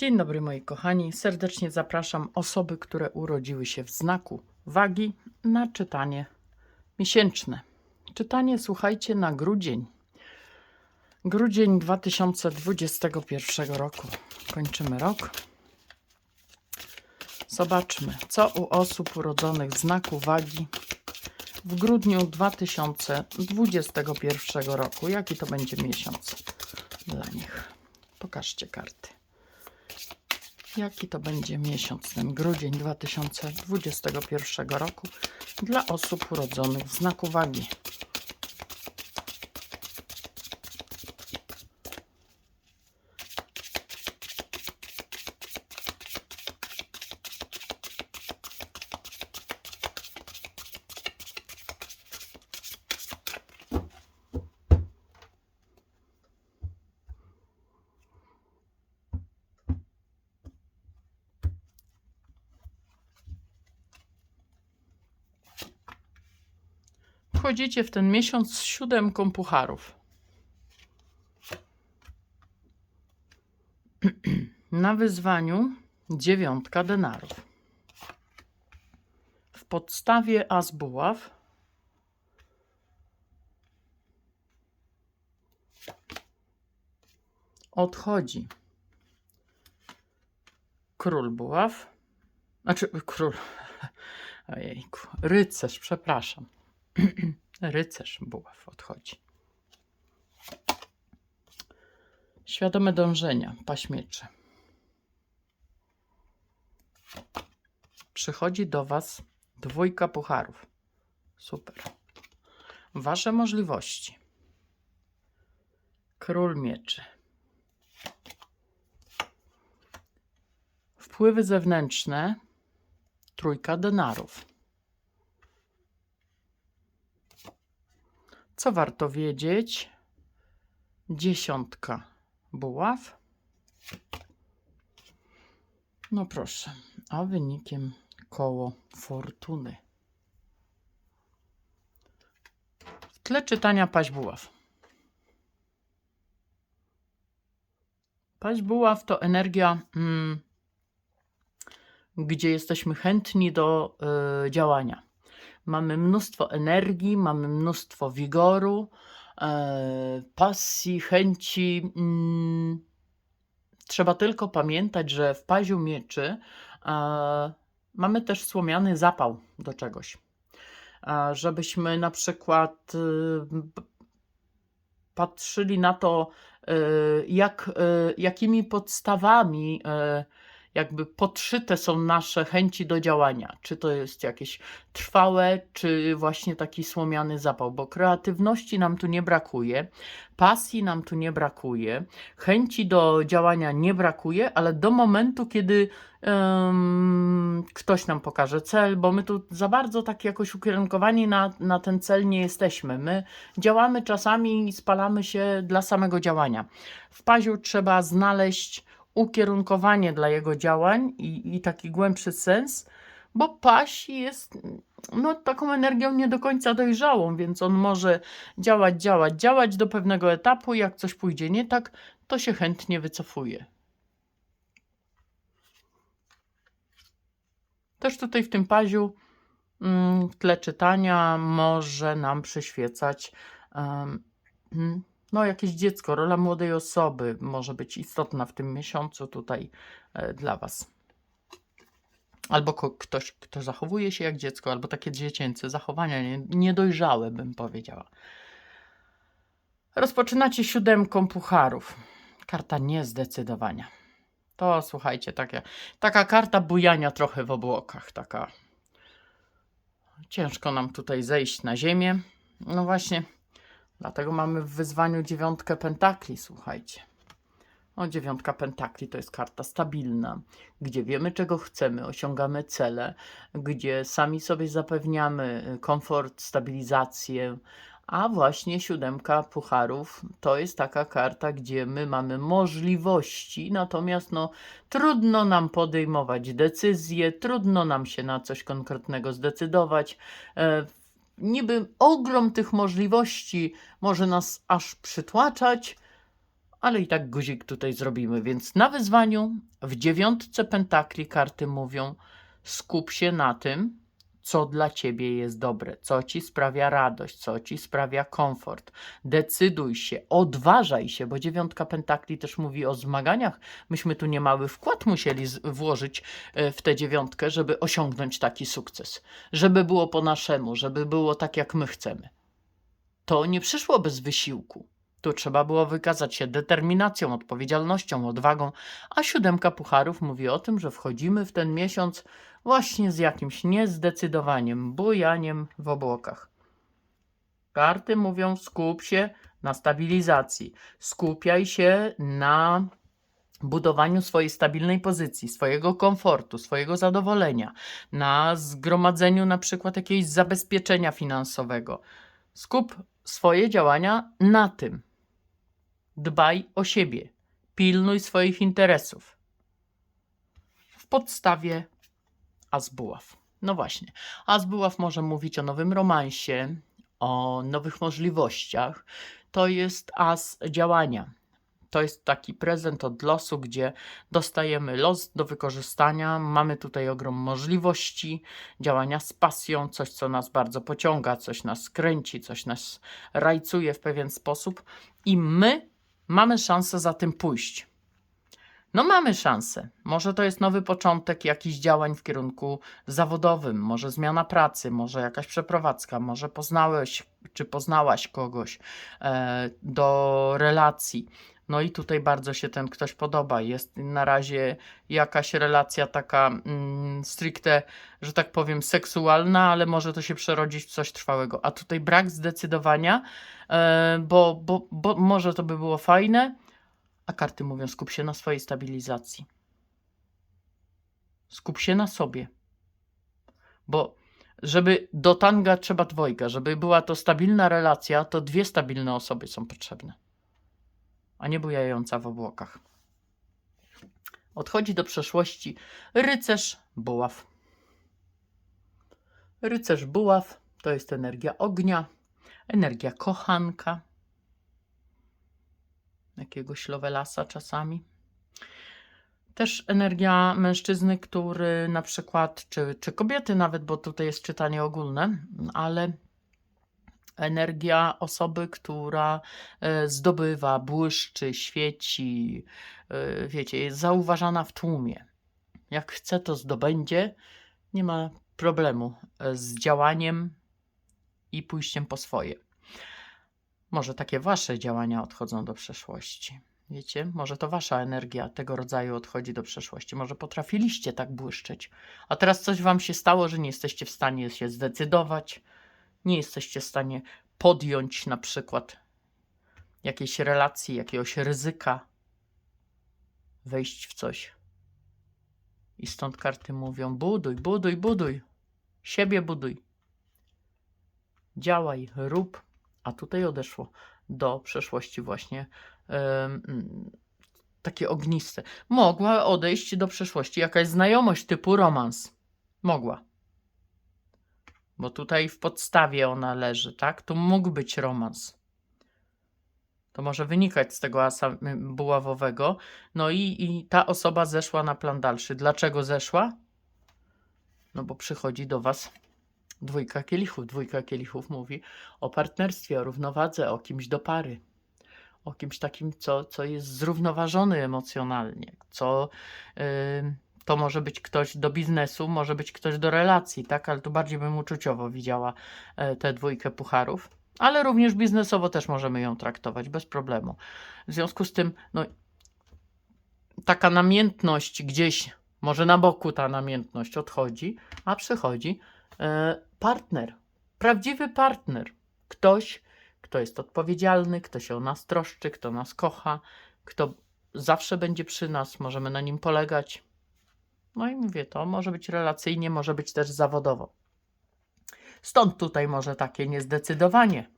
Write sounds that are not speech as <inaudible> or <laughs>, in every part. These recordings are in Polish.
Dzień dobry moi kochani. Serdecznie zapraszam osoby, które urodziły się w znaku wagi na czytanie miesięczne. Czytanie słuchajcie na grudzień. Grudzień 2021 roku. Kończymy rok. Zobaczmy, co u osób urodzonych w znaku wagi w grudniu 2021 roku. Jaki to będzie miesiąc dla nich? Pokażcie karty. Jaki to będzie miesiąc, ten grudzień 2021 roku dla osób urodzonych w znaku wagi? Wchodzicie w ten miesiąc z siódemką pucharów. <clears throat> Na wyzwaniu dziewiątka denarów. W podstawie as buław. Odchodzi król buław. Znaczy król. <laughs> Ojejku, rycerz, przepraszam. <clears throat> Rycerz buław odchodzi. Świadome dążenia, paśmiecze. Przychodzi do Was dwójka pucharów. Super. Wasze możliwości. Król mieczy. Wpływy zewnętrzne. Trójka denarów. Co warto wiedzieć? Dziesiątka buław. No proszę, a wynikiem koło fortuny. W tle czytania paź buław. Paź buław to energia, mm, gdzie jesteśmy chętni do y, działania. Mamy mnóstwo energii, mamy mnóstwo wigoru, e, pasji, chęci. Mm, trzeba tylko pamiętać, że w paziu mieczy e, mamy też słomiany zapał do czegoś. E, żebyśmy na przykład y, patrzyli na to, y, jak, y, jakimi podstawami jakby podszyte są nasze chęci do działania. Czy to jest jakieś trwałe, czy właśnie taki słomiany zapał, bo kreatywności nam tu nie brakuje, pasji nam tu nie brakuje, chęci do działania nie brakuje, ale do momentu, kiedy em, ktoś nam pokaże cel, bo my tu za bardzo tak jakoś ukierunkowani na, na ten cel nie jesteśmy. My działamy czasami i spalamy się dla samego działania. W paziu trzeba znaleźć ukierunkowanie dla jego działań i, i taki głębszy sens, bo paś jest no, taką energią nie do końca dojrzałą, więc on może działać, działać, działać do pewnego etapu. Jak coś pójdzie nie tak, to się chętnie wycofuje. Też tutaj w tym paziu mm, w tle czytania może nam przyświecać mm, no, jakieś dziecko, rola młodej osoby może być istotna w tym miesiącu tutaj e, dla Was. Albo ktoś, kto zachowuje się jak dziecko, albo takie dziecięce zachowania, nie- niedojrzałe, bym powiedziała. Rozpoczynacie siódemką pucharów. Karta niezdecydowania. To słuchajcie, takie, taka karta bujania trochę w obłokach. Taka. Ciężko nam tutaj zejść na ziemię. No właśnie. Dlatego mamy w wyzwaniu dziewiątkę pentakli, słuchajcie. O, dziewiątka pentakli to jest karta stabilna, gdzie wiemy, czego chcemy, osiągamy cele, gdzie sami sobie zapewniamy y, komfort, stabilizację, a właśnie siódemka pucharów to jest taka karta, gdzie my mamy możliwości, natomiast no, trudno nam podejmować decyzje, trudno nam się na coś konkretnego zdecydować. Niby ogrom tych możliwości może nas aż przytłaczać, ale i tak guzik tutaj zrobimy. Więc na wyzwaniu w dziewiątce pentakli karty mówią: skup się na tym, co dla ciebie jest dobre, co ci sprawia radość, co ci sprawia komfort. Decyduj się, odważaj się, bo dziewiątka pentakli też mówi o zmaganiach. Myśmy tu niemały wkład musieli włożyć e, w tę dziewiątkę, żeby osiągnąć taki sukces. Żeby było po naszemu, żeby było tak, jak my chcemy. To nie przyszło bez wysiłku. Tu trzeba było wykazać się determinacją, odpowiedzialnością, odwagą, a siódemka pucharów mówi o tym, że wchodzimy w ten miesiąc właśnie z jakimś niezdecydowaniem, bujaniem w obłokach. Karty mówią: skup się na stabilizacji, skupiaj się na budowaniu swojej stabilnej pozycji, swojego komfortu, swojego zadowolenia, na zgromadzeniu na przykład jakiegoś zabezpieczenia finansowego. Skup swoje działania na tym. Dbaj o siebie, pilnuj swoich interesów. W podstawie As Buław. No właśnie, As Buław może mówić o nowym romansie, o nowych możliwościach. To jest as działania. To jest taki prezent od losu, gdzie dostajemy los do wykorzystania. Mamy tutaj ogrom możliwości działania z pasją, coś, co nas bardzo pociąga, coś nas kręci, coś nas rajcuje w pewien sposób, i my mamy szansę za tym pójść. No, mamy szansę. Może to jest nowy początek jakichś działań w kierunku zawodowym, może zmiana pracy, może jakaś przeprowadzka, może poznałeś czy poznałaś kogoś e, do relacji. No i tutaj bardzo się ten ktoś podoba. Jest na razie jakaś relacja taka mm, stricte, że tak powiem, seksualna, ale może to się przerodzić w coś trwałego. A tutaj brak zdecydowania, e, bo, bo, bo może to by było fajne, a karty mówią: skup się na swojej stabilizacji. Skup się na sobie. Bo żeby do tanga trzeba dwojga, żeby była to stabilna relacja, to dwie stabilne osoby są potrzebne, a nie bujająca w obłokach. Odchodzi do przeszłości rycerz buław. Rycerz buław to jest energia ognia, energia kochanka, jakiegoś lowelasa czasami. Też energia mężczyzny, który na przykład, czy, czy kobiety nawet, bo tutaj jest czytanie ogólne, ale energia osoby, która e, zdobywa, błyszczy, świeci, e, wiecie, jest zauważana w tłumie. Jak chce, to zdobędzie, nie ma problemu e, z działaniem i pójściem po swoje. Może takie wasze działania odchodzą do przeszłości. Wiecie, może to wasza energia tego rodzaju odchodzi do przeszłości. Może potrafiliście tak błyszczeć, a teraz coś wam się stało, że nie jesteście w stanie się zdecydować, nie jesteście w stanie podjąć na przykład jakiejś relacji, jakiegoś ryzyka, wejść w coś. I stąd karty mówią: buduj, buduj, buduj, siebie buduj. Działaj, rób, a tutaj odeszło do przeszłości właśnie mm, takie ogniste. Mogła odejść do przeszłości jakaś znajomość typu romans. Mogła. Bo tutaj w podstawie ona leży, tak? Tu mógł być romans. To może wynikać z tego asa buławowego. No i, i ta osoba zeszła na plan dalszy. Dlaczego zeszła? No bo przychodzi do was dwójka kielichów. Dwójka kielichów mówi o partnerstwie, o równowadze, o kimś do pary. O kimś takim, co, co jest zrównoważony emocjonalnie, co ym, to może być ktoś do biznesu, może być ktoś do relacji, tak? Ale tu bardziej bym uczuciowo widziała e, tę dwójkę pucharów. Ale również biznesowo też możemy ją traktować bez problemu. W związku z tym, no, taka namiętność gdzieś, może na boku ta namiętność odchodzi, a przychodzi partner. Prawdziwy partner. Ktoś, kto jest odpowiedzialny, kto się o nas troszczy, kto nas kocha, kto zawsze będzie przy nas, możemy na nim polegać. No i mówię, to może być relacyjnie, może być też zawodowo. Stąd tutaj może takie niezdecydowanie.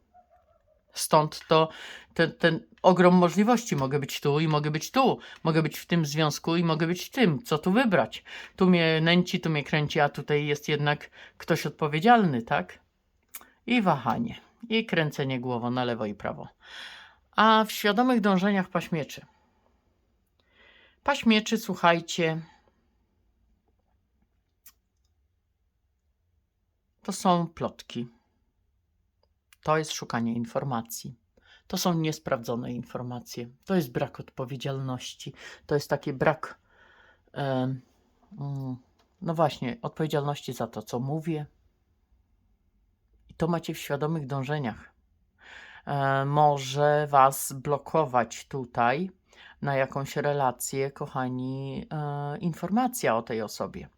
Stąd to ten, ten ogrom możliwości. Mogę być tu i mogę być tu. Mogę być w tym związku i mogę być w tym. Co tu wybrać? Tu mnie nęci, tu mnie kręci, a tutaj jest jednak ktoś odpowiedzialny, tak? I wahanie. I kręcenie głową na lewo i prawo. A w świadomych dążeniach paśmieczy. Paśmieczy, słuchajcie, to są plotki. To jest szukanie informacji. To są niesprawdzone informacje. To jest brak odpowiedzialności. To jest taki brak, mm, no właśnie, odpowiedzialności za to, co mówię. I to macie w świadomych dążeniach. E, może Was blokować tutaj na jakąś relację, kochani, e, informacja o tej osobie.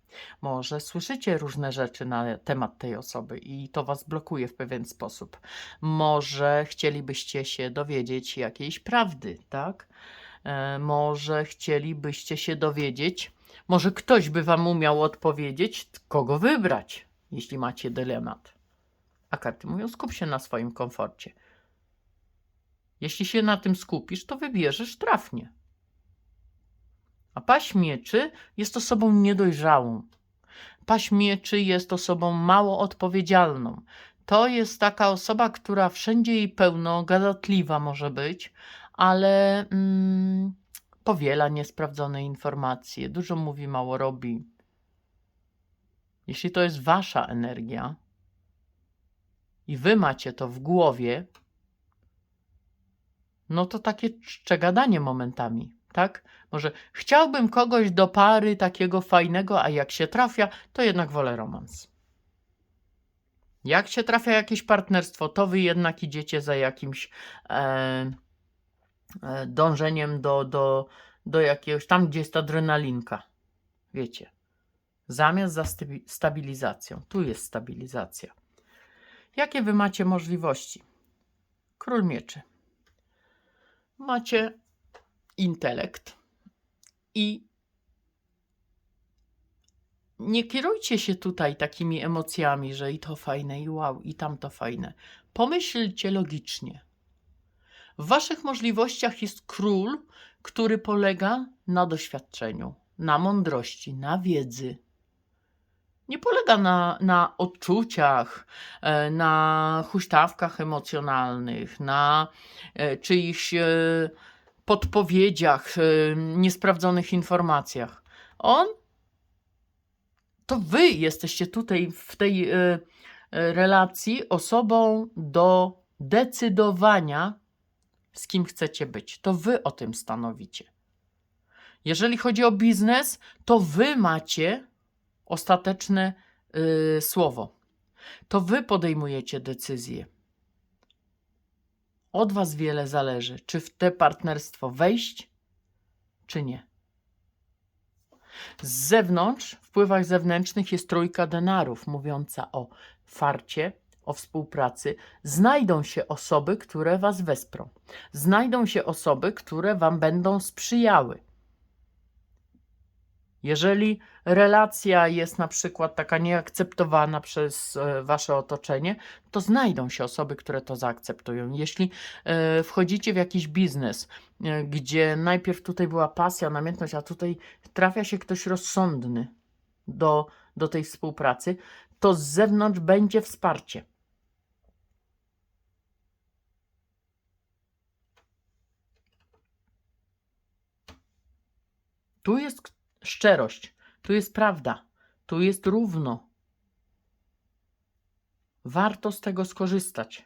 Może słyszycie różne rzeczy na temat tej osoby i to Was blokuje w pewien sposób. Może chcielibyście się dowiedzieć jakiejś prawdy, tak? E, może chcielibyście się dowiedzieć, może ktoś by Wam umiał odpowiedzieć, kogo wybrać, jeśli macie dylemat. A karty mówią: skup się na swoim komforcie. Jeśli się na tym skupisz, to wybierzesz trafnie. A paść mieczy jest osobą niedojrzałą. Paść mieczy jest osobą mało odpowiedzialną. To jest taka osoba, która wszędzie jej pełno, gadatliwa może być, ale mm, powiela niesprawdzone informacje, dużo mówi, mało robi. Jeśli to jest wasza energia i wy macie to w głowie, no to takie czczegadanie momentami, tak? Może chciałbym kogoś do pary takiego fajnego, a jak się trafia, to jednak wolę romans. Jak się trafia jakieś partnerstwo, to wy jednak idziecie za jakimś e, e, dążeniem do, do, do jakiegoś, tam gdzie jest adrenalinka. Wiecie. Zamiast za stabi- stabilizacją. Tu jest stabilizacja. Jakie wy macie możliwości? Król mieczy. Macie intelekt i nie kierujcie się tutaj takimi emocjami, że i to fajne, i wow, i tamto fajne. Pomyślcie logicznie. W waszych możliwościach jest król, który polega na doświadczeniu, na mądrości, na wiedzy. Nie polega na, na odczuciach, e, na huśtawkach emocjonalnych, na e, czyichś e, podpowiedziach, e, niesprawdzonych informacjach. On to wy jesteście tutaj w tej e, e, relacji osobą do decydowania, z kim chcecie być. To wy o tym stanowicie. Jeżeli chodzi o biznes, to wy macie ostateczne y, słowo. To wy podejmujecie decyzję. Od was wiele zależy, czy w te partnerstwo wejść, czy nie. Z zewnątrz, w wpływach zewnętrznych jest trójka denarów, mówiąca o farcie, o współpracy. Znajdą się osoby, które was wesprą. Znajdą się osoby, które wam będą sprzyjały. Jeżeli relacja jest na przykład taka nieakceptowana przez e, wasze otoczenie, to znajdą się osoby, które to zaakceptują. Jeśli e, wchodzicie w jakiś biznes, e, gdzie najpierw tutaj była pasja, namiętność, a tutaj trafia się ktoś rozsądny do, do tej współpracy, to z zewnątrz będzie wsparcie. Tu jest szczerość, tu jest prawda, tu jest równo. Warto z tego skorzystać.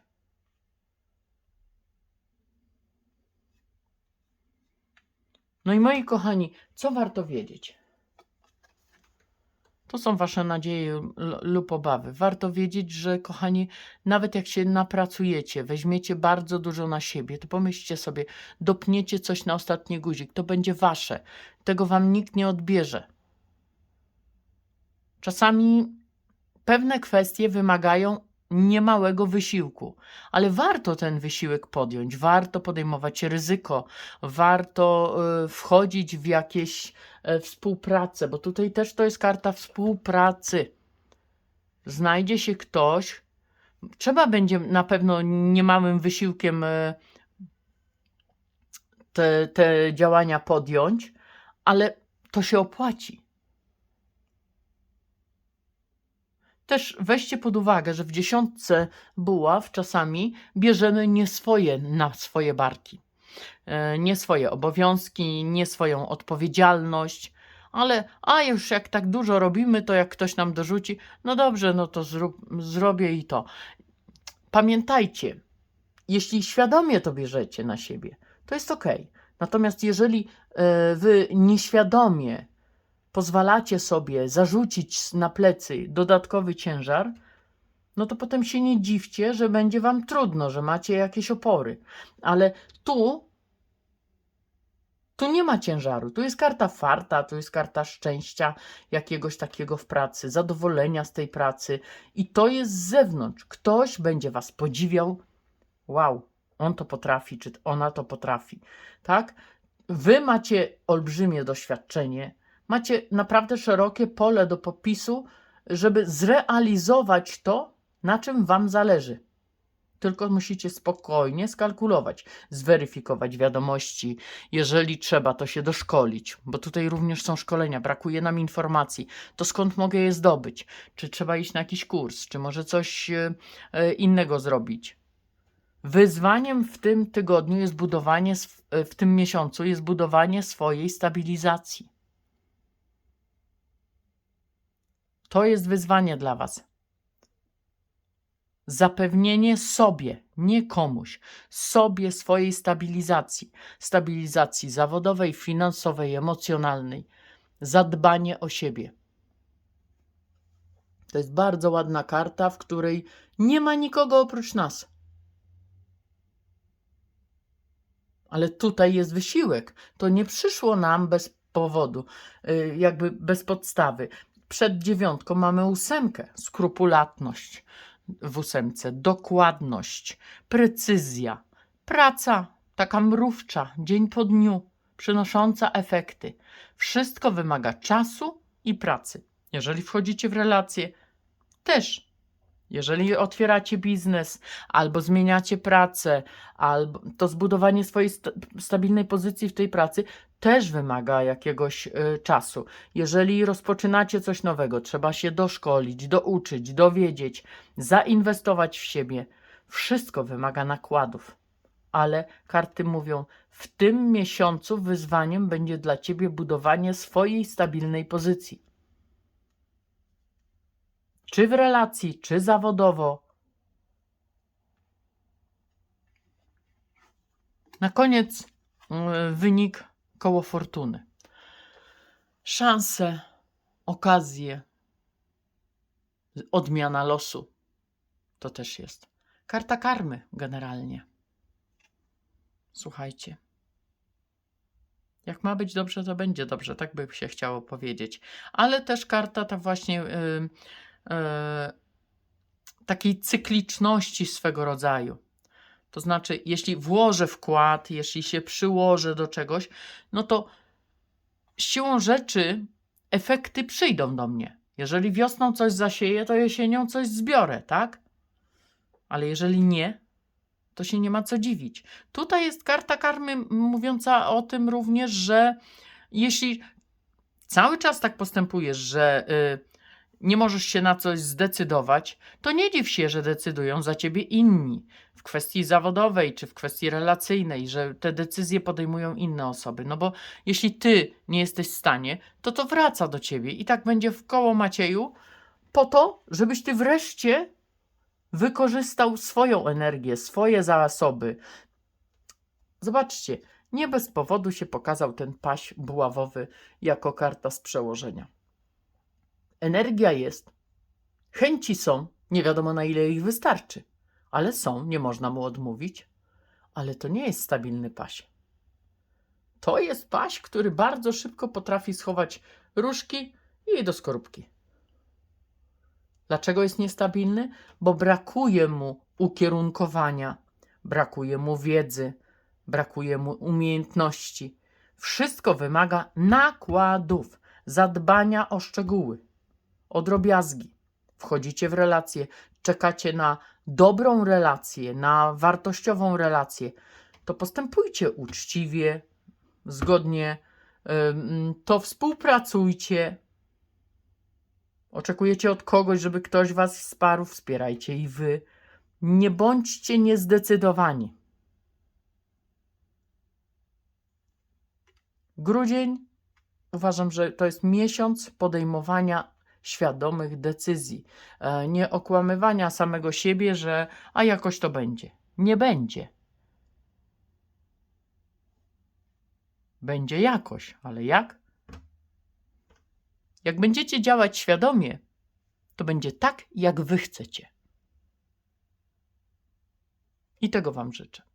No i moi kochani, co warto wiedzieć? To są wasze nadzieje lub obawy. Warto wiedzieć, że kochani, nawet jak się napracujecie, weźmiecie bardzo dużo na siebie, to pomyślcie sobie, dopniecie coś na ostatni guzik, to będzie wasze. Tego wam nikt nie odbierze. Czasami pewne kwestie wymagają niemałego wysiłku, ale warto ten wysiłek podjąć, warto podejmować ryzyko, warto y, wchodzić w jakieś y, współpracę, bo tutaj też to jest karta współpracy. Znajdzie się ktoś, trzeba będzie na pewno niemałym wysiłkiem y, te, te działania podjąć, ale to się opłaci. Też weźcie pod uwagę, że w dziesiątce buław czasami bierzemy nie swoje na swoje barki. E, Nie swoje obowiązki, nie swoją odpowiedzialność, ale a już jak tak dużo robimy, to jak ktoś nam dorzuci, no dobrze, no to zrób, zrobię i to. Pamiętajcie, jeśli świadomie to bierzecie na siebie, to jest ok. Natomiast jeżeli e, wy nieświadomie pozwalacie sobie zarzucić na plecy dodatkowy ciężar, no to potem się nie dziwcie, że będzie wam trudno, że macie jakieś opory. Ale tu tu nie ma ciężaru. Tu jest karta farta, tu jest karta szczęścia jakiegoś takiego w pracy, zadowolenia z tej pracy. I to jest z zewnątrz. Ktoś będzie was podziwiał. Wow, on to potrafi, czy ona to potrafi. Tak? Wy macie olbrzymie doświadczenie, macie naprawdę szerokie pole do popisu, żeby zrealizować to, na czym wam zależy. Tylko musicie spokojnie skalkulować, zweryfikować wiadomości. Jeżeli trzeba, to się doszkolić, bo tutaj również są szkolenia, brakuje nam informacji. To skąd mogę je zdobyć? Czy trzeba iść na jakiś kurs, czy może coś e, e, innego zrobić? Wyzwaniem w tym tygodniu jest budowanie, e, w tym miesiącu jest budowanie swojej stabilizacji. To jest wyzwanie dla Was zapewnienie sobie, nie komuś, sobie swojej stabilizacji, stabilizacji zawodowej, finansowej, emocjonalnej, zadbanie o siebie. To jest bardzo ładna karta, w której nie ma nikogo oprócz nas. Ale tutaj jest wysiłek. To nie przyszło nam bez powodu, y, jakby bez podstawy. Przed dziewiątką mamy ósemkę, skrupulatność w ósemce, dokładność, precyzja, praca taka mrówcza, dzień po dniu, przynosząca efekty. Wszystko wymaga czasu i pracy. Jeżeli wchodzicie w relacje, też. Jeżeli otwieracie biznes, albo zmieniacie pracę, albo to zbudowanie swojej sta- stabilnej pozycji w tej pracy też wymaga jakiegoś y, czasu. Jeżeli rozpoczynacie coś nowego, trzeba się doszkolić, douczyć, dowiedzieć, zainwestować w siebie. Wszystko wymaga nakładów. Ale karty mówią, w tym miesiącu wyzwaniem będzie dla ciebie budowanie swojej stabilnej pozycji. Czy w relacji, czy zawodowo. Na koniec y, wynik koło fortuny. Szanse, okazje, odmiana losu. To też jest. Karta karmy generalnie. Słuchajcie. Jak ma być dobrze, to będzie dobrze, tak by się chciało powiedzieć. Ale też karta ta właśnie yy, takiej cykliczności swego rodzaju. To znaczy, jeśli włożę wkład, jeśli się przyłożę do czegoś, no to siłą rzeczy efekty przyjdą do mnie. Jeżeli wiosną coś zasieję, to jesienią coś zbiorę, tak? Ale jeżeli nie, to się nie ma co dziwić. Tutaj jest karta karmy mówiąca o tym również, że jeśli cały czas tak postępujesz, że y, nie możesz się na coś zdecydować, to nie dziw się, że decydują za ciebie inni w kwestii zawodowej czy w kwestii relacyjnej, że te decyzje podejmują inne osoby. No bo jeśli ty nie jesteś w stanie, to to wraca do ciebie i tak będzie w koło Macieju po to, żebyś ty wreszcie wykorzystał swoją energię, swoje zasoby. Zobaczcie, nie bez powodu się pokazał ten paś buławowy jako karta z przełożenia. Energia jest, chęci są, nie wiadomo na ile ich wystarczy, ale są, nie można mu odmówić. Ale to nie jest stabilny paś. To jest paś, który bardzo szybko potrafi schować różki i do skorupki. Dlaczego jest niestabilny? Bo brakuje mu ukierunkowania, brakuje mu wiedzy, brakuje mu umiejętności. Wszystko wymaga nakładów, zadbania o szczegóły, o drobiazgi. Wchodzicie w relacje, czekacie na dobrą relację, na wartościową relację, to postępujcie uczciwie, zgodnie, to współpracujcie, Oczekujecie od kogoś, żeby ktoś was wsparł, wspierajcie i wy. Nie bądźcie niezdecydowani. Grudzień uważam, że to jest miesiąc podejmowania świadomych decyzji, e, nie okłamywania samego siebie, że a jakoś to będzie. Nie będzie. Będzie jakoś, ale jak? Jak będziecie działać świadomie, to będzie tak, jak wy chcecie. I tego Wam życzę.